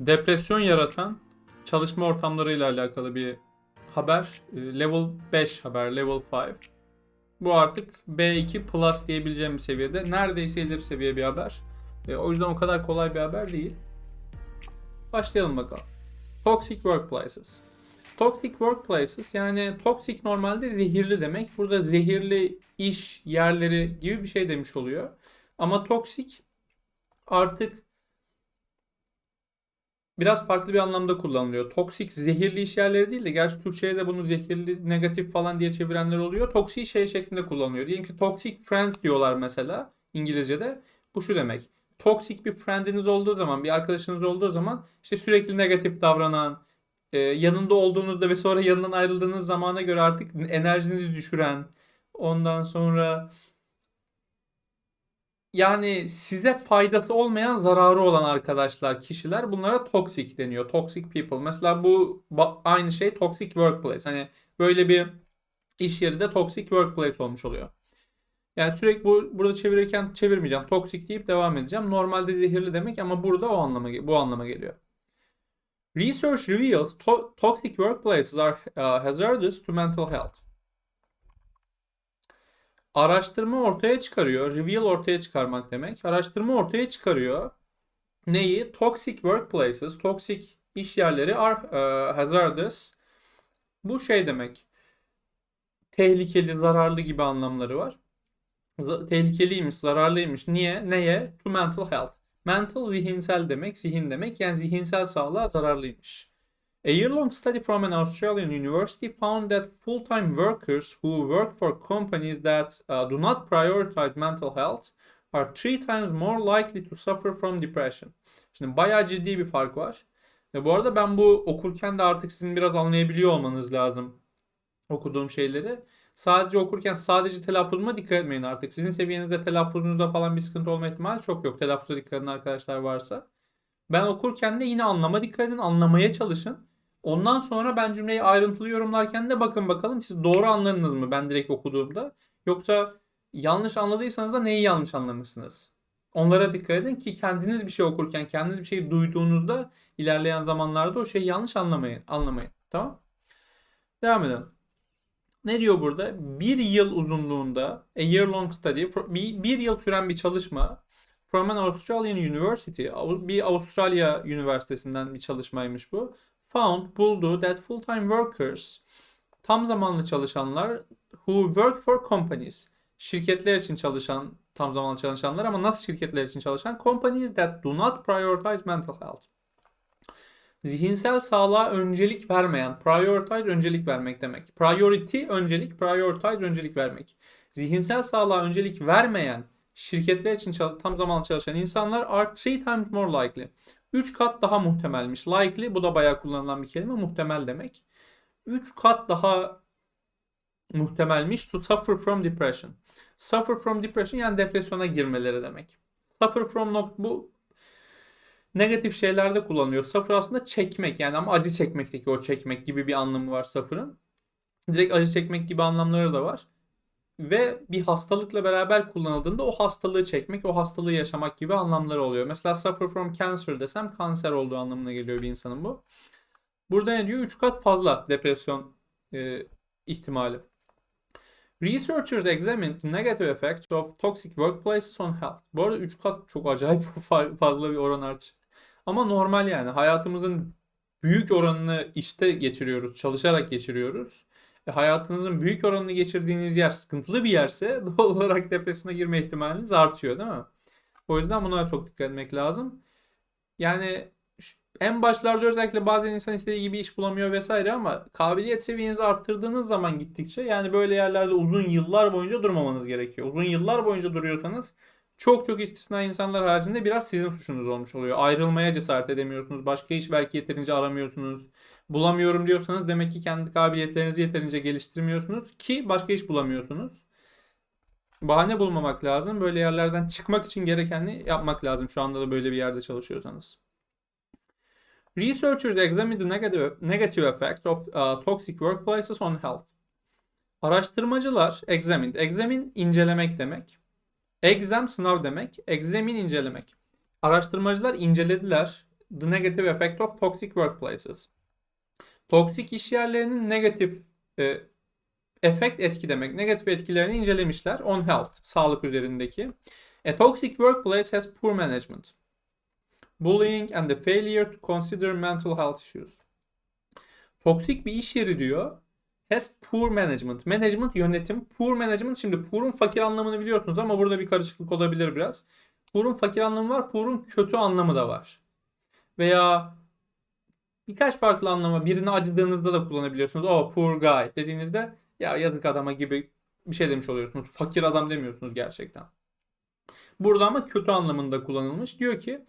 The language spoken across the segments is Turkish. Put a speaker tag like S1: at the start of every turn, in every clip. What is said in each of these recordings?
S1: depresyon yaratan çalışma ortamlarıyla alakalı bir haber. E, Level 5 haber, level 5. Bu artık B2 Plus diyebileceğim bir seviyede. Neredeyse ileri seviye bir haber. E, o yüzden o kadar kolay bir haber değil. Başlayalım bakalım. Toxic Workplaces. Toxic Workplaces yani toxic normalde zehirli demek. Burada zehirli iş yerleri gibi bir şey demiş oluyor. Ama toxic artık biraz farklı bir anlamda kullanılıyor. Toksik zehirli iş yerleri değil de gerçi Türkçe'ye de bunu zehirli negatif falan diye çevirenler oluyor. Toksik şey şeklinde kullanılıyor. Diyelim ki toxic friends diyorlar mesela İngilizce'de. Bu şu demek. Toksik bir friendiniz olduğu zaman, bir arkadaşınız olduğu zaman işte sürekli negatif davranan, e, yanında olduğunuzda ve sonra yanından ayrıldığınız zamana göre artık enerjinizi düşüren, ondan sonra yani size faydası olmayan zararı olan arkadaşlar, kişiler bunlara toxic deniyor. Toxic people. Mesela bu aynı şey toxic workplace. Hani böyle bir iş yeri de toxic workplace olmuş oluyor. Yani sürekli bu burada çevirirken çevirmeyeceğim. Toxic deyip devam edeceğim. Normalde zehirli demek ama burada o anlama bu anlama geliyor. Research reveals to- toxic workplaces are uh, hazardous to mental health. Araştırma ortaya çıkarıyor. Reveal ortaya çıkarmak demek. Araştırma ortaya çıkarıyor. Neyi? Toxic workplaces, toxic iş yerleri are uh, hazardous. Bu şey demek. Tehlikeli, zararlı gibi anlamları var. Z- tehlikeliymiş, zararlıymış. Niye? Neye? To mental health. Mental zihinsel demek, zihin demek. Yani zihinsel sağlığa zararlıymış. A year-long study from an Australian university found that full-time workers who work for companies that uh, do not prioritize mental health are three times more likely to suffer from depression. Şimdi bayağı ciddi bir fark var. Ve bu arada ben bu okurken de artık sizin biraz anlayabiliyor olmanız lazım okuduğum şeyleri. Sadece okurken sadece telaffuzuma dikkat etmeyin artık. Sizin seviyenizde telaffuzunuzda falan bir sıkıntı olma ihtimali çok yok. Telaffuza dikkat edin arkadaşlar varsa. Ben okurken de yine anlama dikkat edin, anlamaya çalışın. Ondan sonra ben cümleyi ayrıntılı yorumlarken de bakın bakalım siz doğru anladınız mı ben direkt okuduğumda. Yoksa yanlış anladıysanız da neyi yanlış anlamışsınız? Onlara dikkat edin ki kendiniz bir şey okurken, kendiniz bir şey duyduğunuzda ilerleyen zamanlarda o şeyi yanlış anlamayın. anlamayın. Tamam? Devam edelim. Ne diyor burada? Bir yıl uzunluğunda a year long study, bir, bir yıl süren bir çalışma from an Australian university, bir Avustralya üniversitesinden bir çalışmaymış bu found buldu that full-time workers tam zamanlı çalışanlar who work for companies. Şirketler için çalışan tam zamanlı çalışanlar ama nasıl şirketler için çalışan? Companies that do not prioritize mental health. Zihinsel sağlığa öncelik vermeyen prioritize öncelik vermek demek. Priority öncelik prioritize öncelik vermek. Zihinsel sağlığa öncelik vermeyen şirketler için tam zamanlı çalışan insanlar are three times more likely 3 kat daha muhtemelmiş. Likely bu da bayağı kullanılan bir kelime. Muhtemel demek. 3 kat daha muhtemelmiş to suffer from depression. Suffer from depression yani depresyona girmeleri demek. Suffer from not bu negatif şeylerde kullanılıyor. Suffer aslında çekmek yani ama acı çekmekteki o çekmek gibi bir anlamı var suffer'ın. Direkt acı çekmek gibi anlamları da var ve bir hastalıkla beraber kullanıldığında o hastalığı çekmek, o hastalığı yaşamak gibi anlamları oluyor. Mesela suffer from cancer desem kanser olduğu anlamına geliyor bir insanın bu. Burada ne diyor? 3 kat fazla depresyon e, ihtimali. Researchers examined negative effects of toxic workplaces on health. Bu arada 3 kat çok acayip fazla bir oran artış. Ama normal yani. Hayatımızın büyük oranını işte geçiriyoruz, çalışarak geçiriyoruz e, hayatınızın büyük oranını geçirdiğiniz yer sıkıntılı bir yerse doğal olarak depresyona girme ihtimaliniz artıyor değil mi? O yüzden buna çok dikkat etmek lazım. Yani en başlarda özellikle bazen insan istediği gibi iş bulamıyor vesaire ama kabiliyet seviyenizi arttırdığınız zaman gittikçe yani böyle yerlerde uzun yıllar boyunca durmamanız gerekiyor. Uzun yıllar boyunca duruyorsanız çok çok istisna insanlar haricinde biraz sizin suçunuz olmuş oluyor. Ayrılmaya cesaret edemiyorsunuz. Başka iş belki yeterince aramıyorsunuz bulamıyorum diyorsanız demek ki kendi kabiliyetlerinizi yeterince geliştirmiyorsunuz ki başka iş bulamıyorsunuz. Bahane bulmamak lazım. Böyle yerlerden çıkmak için gerekeni yapmak lazım şu anda da böyle bir yerde çalışıyorsanız. Researchers examined the negative, negative effects of uh, toxic workplaces on health. Araştırmacılar examined. Examine incelemek demek. Exam sınav demek. Examine incelemek. Araştırmacılar incelediler the negative effect of toxic workplaces. Toksik iş yerlerinin negatif e, efekt etki demek. Negatif etkilerini incelemişler. On health, sağlık üzerindeki. A toxic workplace has poor management. Bullying and the failure to consider mental health issues. Toksik bir iş yeri diyor. Has poor management. Management yönetim. Poor management şimdi poor'un fakir anlamını biliyorsunuz ama burada bir karışıklık olabilir biraz. Poor'un fakir anlamı var. Poor'un kötü anlamı da var. Veya birkaç farklı anlamı birine acıdığınızda da kullanabiliyorsunuz. Oh poor guy dediğinizde ya yazık adama gibi bir şey demiş oluyorsunuz. Fakir adam demiyorsunuz gerçekten. Burada ama kötü anlamında kullanılmış. Diyor ki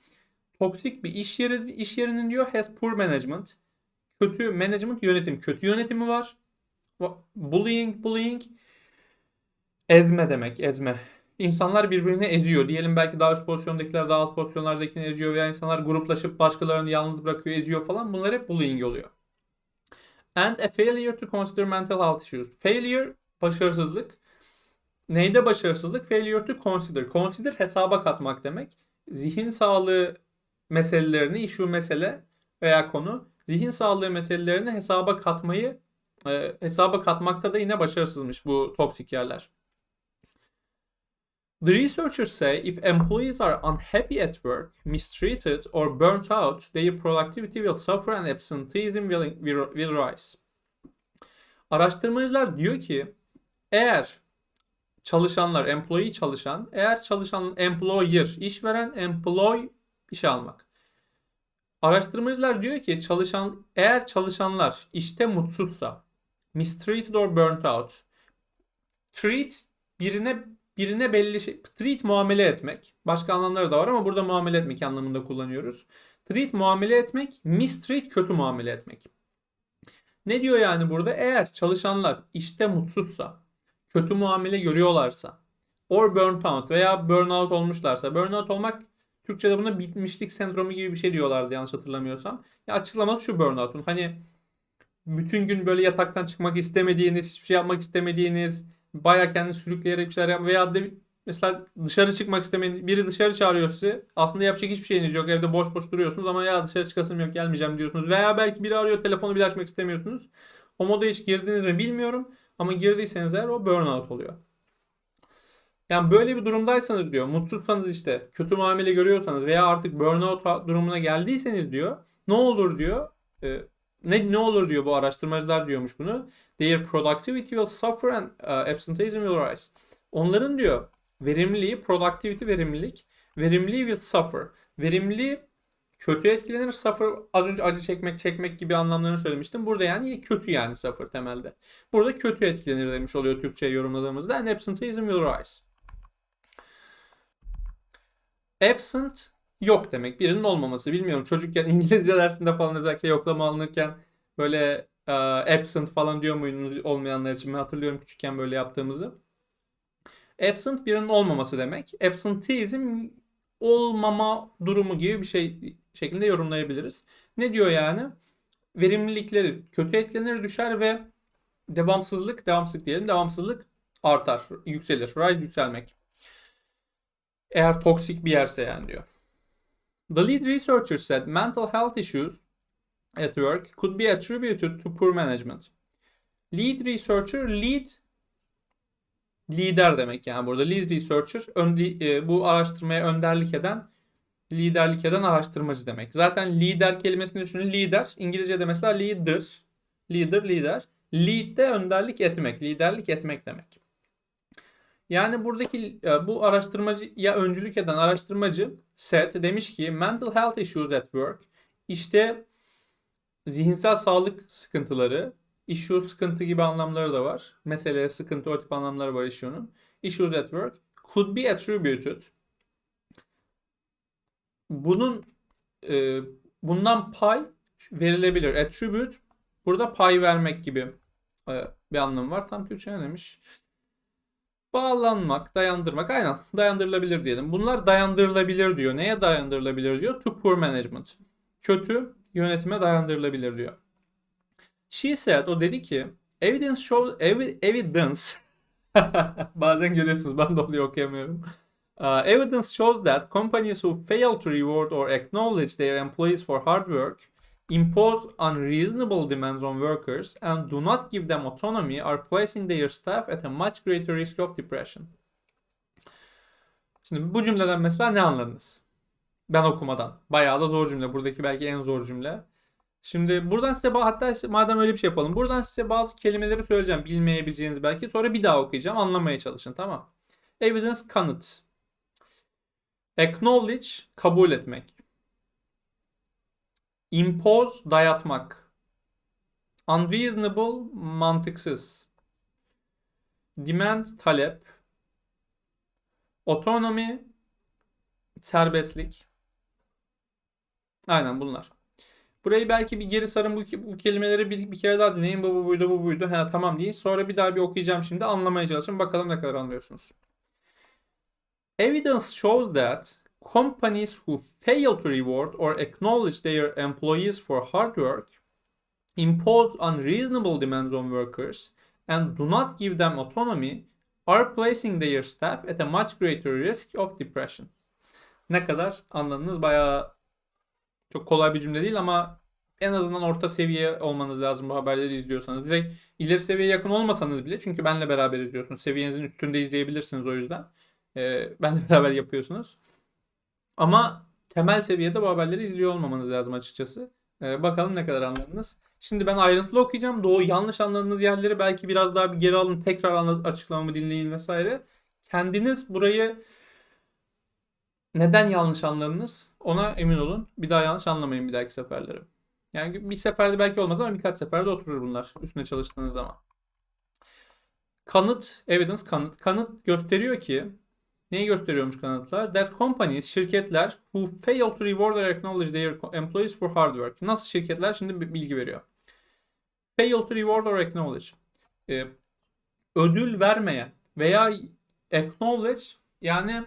S1: toksik bir iş yeri iş yerinin diyor has poor management. Kötü management yönetim. Kötü yönetimi var. Bullying, bullying ezme demek, ezme. İnsanlar birbirini eziyor. Diyelim belki daha üst pozisyondakiler daha alt pozisyonlardakini eziyor veya insanlar gruplaşıp başkalarını yalnız bırakıyor, eziyor falan. Bunlar hep bullying oluyor. And a failure to consider mental health issues. Failure başarısızlık. Neyde başarısızlık? Failure to consider. Consider hesaba katmak demek. Zihin sağlığı meselelerini, issue mesele veya konu zihin sağlığı meselelerini hesaba katmayı e, hesaba katmakta da yine başarısızmış bu toksik yerler. The researchers say if employees are unhappy at work, mistreated, or burnt out, their productivity will suffer and absenteeism will, will, will rise. Araştırmacılar diyor ki eğer çalışanlar, employee çalışan, eğer çalışan employer, işveren, employ işe almak. Araştırmacılar diyor ki çalışan eğer çalışanlar işte mutsuzsa, mistreated or burnt out. Treat birine birine belli şey, treat muamele etmek. Başka anlamları da var ama burada muamele etmek anlamında kullanıyoruz. Treat muamele etmek, mistreat kötü muamele etmek. Ne diyor yani burada? Eğer çalışanlar işte mutsuzsa, kötü muamele görüyorlarsa, or burnt out veya burnout olmuşlarsa, burnout olmak Türkçe'de buna bitmişlik sendromu gibi bir şey diyorlardı yanlış hatırlamıyorsam. Ya açıklaması şu burnout'un. Hani bütün gün böyle yataktan çıkmak istemediğiniz, hiçbir şey yapmak istemediğiniz, baya kendini sürükleyerek bir şeyler yapmak veya de mesela dışarı çıkmak istemediğiniz, biri dışarı çağırıyor sizi. Aslında yapacak hiçbir şeyiniz yok. Evde boş boş duruyorsunuz ama ya dışarı çıkasım yok gelmeyeceğim diyorsunuz. Veya belki biri arıyor telefonu bile açmak istemiyorsunuz. O moda hiç girdiniz mi bilmiyorum. Ama girdiyseniz eğer o burnout oluyor. Yani böyle bir durumdaysanız diyor, mutsuzsanız işte, kötü muamele görüyorsanız veya artık burnout durumuna geldiyseniz diyor, ne olur diyor, e, ne ne olur diyor bu araştırmacılar diyormuş bunu. Their productivity will suffer and uh, absenteeism will rise. Onların diyor verimliliği, productivity verimlilik, verimliliği will suffer. Verimliliği kötü etkilenir. Suffer az önce acı çekmek, çekmek gibi anlamlarını söylemiştim. Burada yani kötü yani suffer temelde. Burada kötü etkilenir demiş oluyor Türkçe'ye yorumladığımızda. And absenteeism will rise. Absent yok demek. Birinin olmaması. Bilmiyorum çocukken İngilizce dersinde falan özellikle yoklama alınırken böyle e, absent falan diyor muydunuz olmayanlar için? Ben hatırlıyorum küçükken böyle yaptığımızı. Absent birinin olmaması demek. Absenteeism olmama durumu gibi bir şey şeklinde yorumlayabiliriz. Ne diyor yani? Verimlilikleri kötü etkilenir düşer ve devamsızlık, devamsızlık diyelim, devamsızlık artar, yükselir. Rise yükselmek. Eğer toksik bir yerse yani diyor. The lead researcher said mental health issues at work could be attributed to poor management. Lead researcher, lead lider demek yani burada lead researcher ön, e, bu araştırmaya önderlik eden liderlik eden araştırmacı demek. Zaten lider kelimesini düşünün. Lider İngilizce'de mesela leader, leader, lider. Lead de önderlik etmek, liderlik etmek demek. Yani buradaki e, bu araştırmacıya öncülük eden araştırmacı Seth demiş ki mental health issues at work işte zihinsel sağlık sıkıntıları issue sıkıntı gibi anlamları da var. Mesele, sıkıntı o tip anlamları var issue'nun. Issues at work could be attributed bunun e, bundan pay verilebilir. Attribute burada pay vermek gibi e, bir anlamı var. Tam Türkçe ne demiş? Bağlanmak, dayandırmak. Aynen. Dayandırılabilir diyelim. Bunlar dayandırılabilir diyor. Neye dayandırılabilir diyor? To poor management. Kötü yönetime dayandırılabilir diyor. She said, o dedi ki evidence shows ev, evidence bazen görüyorsunuz ben de oluyor okuyamıyorum. Uh, evidence shows that companies who fail to reward or acknowledge their employees for hard work, impose unreasonable demands on workers, and do not give them autonomy are placing their staff at a much greater risk of depression. Şimdi bu cümleden mesela ne anladınız? Ben okumadan. Bayağı da zor cümle. Buradaki belki en zor cümle. Şimdi buradan size hatta size- madem öyle bir şey yapalım. Buradan size bazı kelimeleri söyleyeceğim. Bilmeyebileceğiniz belki. Sonra bir daha okuyacağım. Anlamaya çalışın. Tamam. Evidence kanıt. Acknowledge kabul etmek. Impose dayatmak. Unreasonable mantıksız. Demand talep. Autonomy serbestlik. Aynen bunlar. Burayı belki bir geri sarın bu, bu kelimeleri bir, bir kere daha dinleyin. Bu, bu buydu bu buydu. Ha, tamam deyin. Sonra bir daha bir okuyacağım şimdi. Anlamaya çalışın. Bakalım ne kadar anlıyorsunuz. Evidence shows that companies who fail to reward or acknowledge their employees for hard work, impose unreasonable demands on workers, and do not give them autonomy are placing their staff at a much greater risk of depression. Ne kadar anladınız? Bayağı çok kolay bir cümle değil ama en azından orta seviye olmanız lazım bu haberleri izliyorsanız. Direkt ileri seviyeye yakın olmasanız bile çünkü benle beraber izliyorsunuz. Seviyenizin üstünde izleyebilirsiniz o yüzden. Ee, benle beraber yapıyorsunuz. Ama temel seviyede bu haberleri izliyor olmamanız lazım açıkçası. Ee, bakalım ne kadar anladınız. Şimdi ben ayrıntılı okuyacağım. Doğu yanlış anladığınız yerleri belki biraz daha bir geri alın. Tekrar anla- açıklamamı dinleyin vesaire. Kendiniz burayı neden yanlış anladınız ona emin olun. Bir daha yanlış anlamayın bir dahaki seferleri. Yani bir seferde belki olmaz ama birkaç seferde oturur bunlar üstüne çalıştığınız zaman. Kanıt, evidence kanıt. Kanıt gösteriyor ki neyi gösteriyormuş kanıtlar? That companies, şirketler who fail to reward or acknowledge their employees for hard work. Nasıl şirketler? Şimdi bir bilgi veriyor. Fail to reward or acknowledge. Ee, ödül vermeyen veya acknowledge yani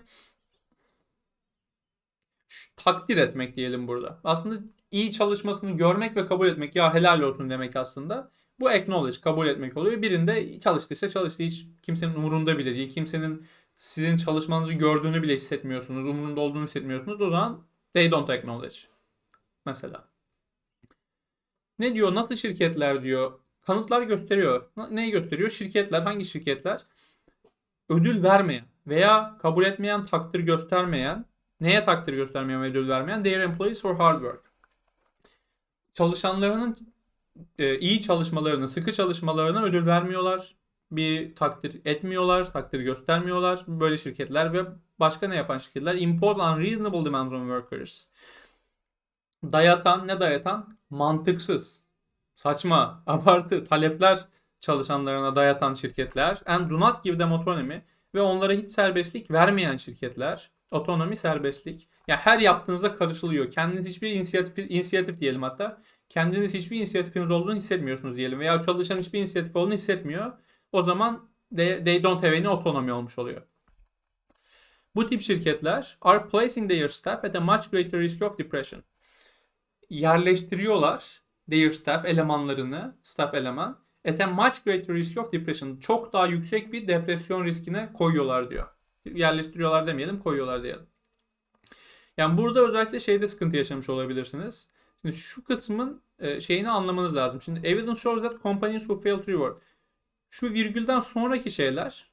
S1: şu- takdir etmek diyelim burada. Aslında iyi çalışmasını görmek ve kabul etmek ya helal olsun demek aslında. Bu acknowledge kabul etmek oluyor. Birinde çalıştıysa çalıştı hiç kimsenin umurunda bile değil. Kimsenin sizin çalışmanızı gördüğünü bile hissetmiyorsunuz. Umurunda olduğunu hissetmiyorsunuz. O zaman they don't acknowledge. Mesela. Ne diyor? Nasıl şirketler diyor? Kanıtlar gösteriyor. Neyi gösteriyor? Şirketler, hangi şirketler? Ödül vermeyen veya kabul etmeyen, takdir göstermeyen, neye takdir göstermeyen ve ödül vermeyen? Their employees for hard work. Çalışanlarının e, iyi çalışmalarını, sıkı çalışmalarına ödül vermiyorlar. Bir takdir etmiyorlar, takdir göstermiyorlar. Böyle şirketler ve başka ne yapan şirketler? Impose unreasonable demands on workers. Dayatan, ne dayatan? Mantıksız, saçma, abartı talepler çalışanlarına dayatan şirketler. And do not give them autonomy. Ve onlara hiç serbestlik vermeyen şirketler. Otonomi, serbestlik. Ya her yaptığınıza karışılıyor. Kendiniz hiçbir inisiyatif, inisiyatif diyelim hatta. Kendiniz hiçbir inisiyatifiniz olduğunu hissetmiyorsunuz diyelim. Veya çalışan hiçbir inisiyatif olduğunu hissetmiyor. O zaman they, they don't have any autonomy olmuş oluyor. Bu tip şirketler are placing their staff at a much greater risk of depression. Yerleştiriyorlar their staff elemanlarını, staff eleman at a much greater risk of depression. Çok daha yüksek bir depresyon riskine koyuyorlar diyor. Yerleştiriyorlar demeyelim, koyuyorlar diyelim. Yani burada özellikle şeyde sıkıntı yaşamış olabilirsiniz. Şimdi şu kısmın e, şeyini anlamanız lazım. Şimdi evidence shows that companies who fail to reward. Şu virgülden sonraki şeyler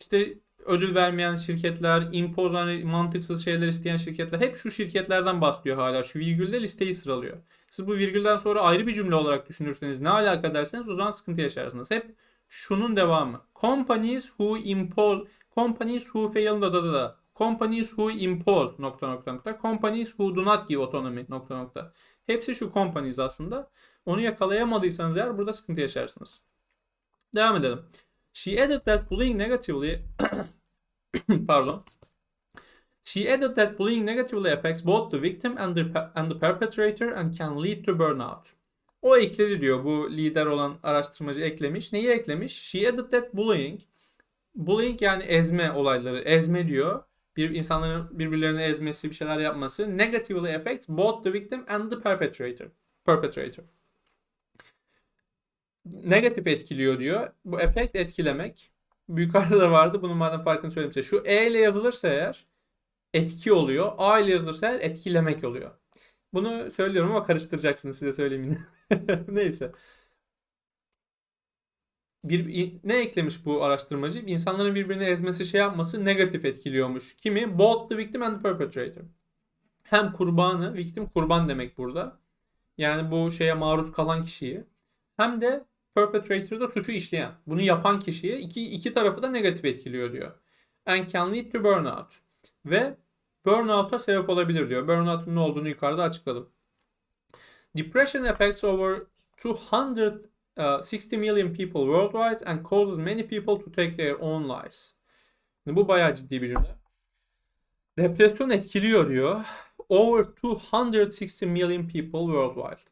S1: işte ödül vermeyen şirketler, impose hani mantıksız şeyler isteyen şirketler hep şu şirketlerden bahsediyor hala. Şu virgülde listeyi sıralıyor. Siz bu virgülden sonra ayrı bir cümle olarak düşünürseniz ne alaka derseniz o zaman sıkıntı yaşarsınız. Hep şunun devamı. Companies who impose companies who fail da da da da. Companies who impose nokta nokta nokta. Companies who do not give autonomy nokta nokta. Hepsi şu companies aslında. Onu yakalayamadıysanız eğer burada sıkıntı yaşarsınız. Devam edelim. She added that bullying negatively pardon. She added that bullying negatively affects both the victim and the, and the perpetrator and can lead to burnout. O ekledi diyor. Bu lider olan araştırmacı eklemiş. Neyi eklemiş? She added that bullying. Bullying yani ezme olayları. Ezme diyor. Bir insanların birbirlerini ezmesi, bir şeyler yapması negatively affects both the victim and the perpetrator. Perpetrator. Negatif etkiliyor diyor. Bu efekt etkilemek. Yukarıda da vardı. Bunun madem farkını söyleyeyim size. Şu E ile yazılırsa eğer etki oluyor. A ile yazılırsa eğer etkilemek oluyor. Bunu söylüyorum ama karıştıracaksınız size söyleyeyim yine. Neyse. Bir, ne eklemiş bu araştırmacı? İnsanların birbirini ezmesi şey yapması negatif etkiliyormuş. Kimi? Both the victim and the perpetrator. Hem kurbanı, victim kurban demek burada. Yani bu şeye maruz kalan kişiyi. Hem de perpetrator'da suçu işleyen. Bunu yapan kişiye iki, iki tarafı da negatif etkiliyor diyor. And can lead to burnout. Ve burnout'a sebep olabilir diyor. Burnout'un ne olduğunu yukarıda açıkladım. Depression affects over 260 million people worldwide and causes many people to take their own lives. Şimdi bu bayağı ciddi bir cümle. Depresyon etkiliyor diyor. Over 260 million people worldwide.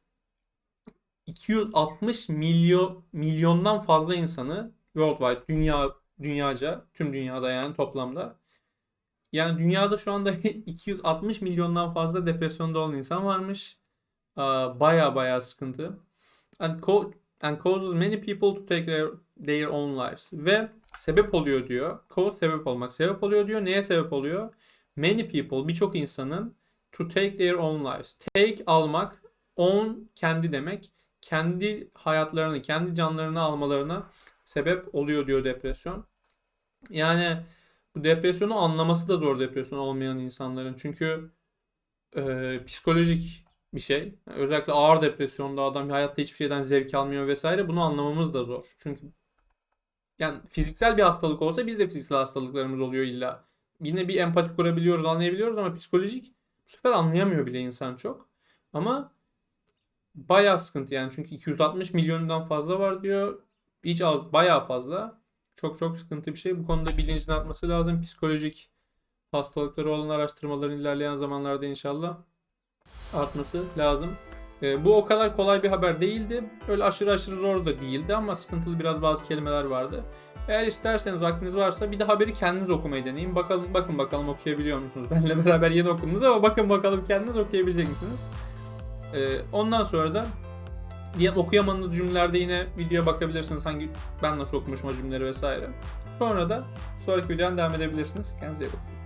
S1: 260 milyon milyondan fazla insanı worldwide dünya dünyaca tüm dünyada yani toplamda yani dünyada şu anda 260 milyondan fazla depresyonda olan insan varmış. Baya baya sıkıntı. And, co- and causes many people to take their, their own lives. Ve sebep oluyor diyor. Cause sebep olmak. Sebep oluyor diyor. Neye sebep oluyor? Many people, birçok insanın to take their own lives. Take almak, own kendi demek. Kendi hayatlarını, kendi canlarını almalarına sebep oluyor diyor depresyon. Yani bu depresyonu anlaması da zor depresyon olmayan insanların. Çünkü e, psikolojik bir şey. Yani özellikle ağır depresyonda adam hayatta hiçbir şeyden zevk almıyor vesaire. Bunu anlamamız da zor. Çünkü yani fiziksel bir hastalık olsa biz de fiziksel hastalıklarımız oluyor illa. Yine bir empati kurabiliyoruz, anlayabiliyoruz ama psikolojik bu sefer anlayamıyor bile insan çok. Ama bayağı sıkıntı yani çünkü 260 milyondan fazla var diyor. Hiç az, bayağı fazla. Çok çok sıkıntı bir şey. Bu konuda bilincin artması lazım. Psikolojik hastalıkları olan araştırmaların ilerleyen zamanlarda inşallah artması lazım. E, bu o kadar kolay bir haber değildi. Öyle aşırı aşırı zor da değildi ama sıkıntılı biraz bazı kelimeler vardı. Eğer isterseniz vaktiniz varsa bir de haberi kendiniz okumayı deneyin. Bakalım bakın bakalım okuyabiliyor musunuz? Benle beraber yeni okudunuz ama bakın bakalım kendiniz okuyabilecek misiniz? E, ondan sonra da diye okuyamadığınız cümlelerde yine videoya bakabilirsiniz. Hangi ben nasıl okumuşum o cümleleri vesaire. Sonra da sonraki videodan devam edebilirsiniz. Kendinize iyi bakın.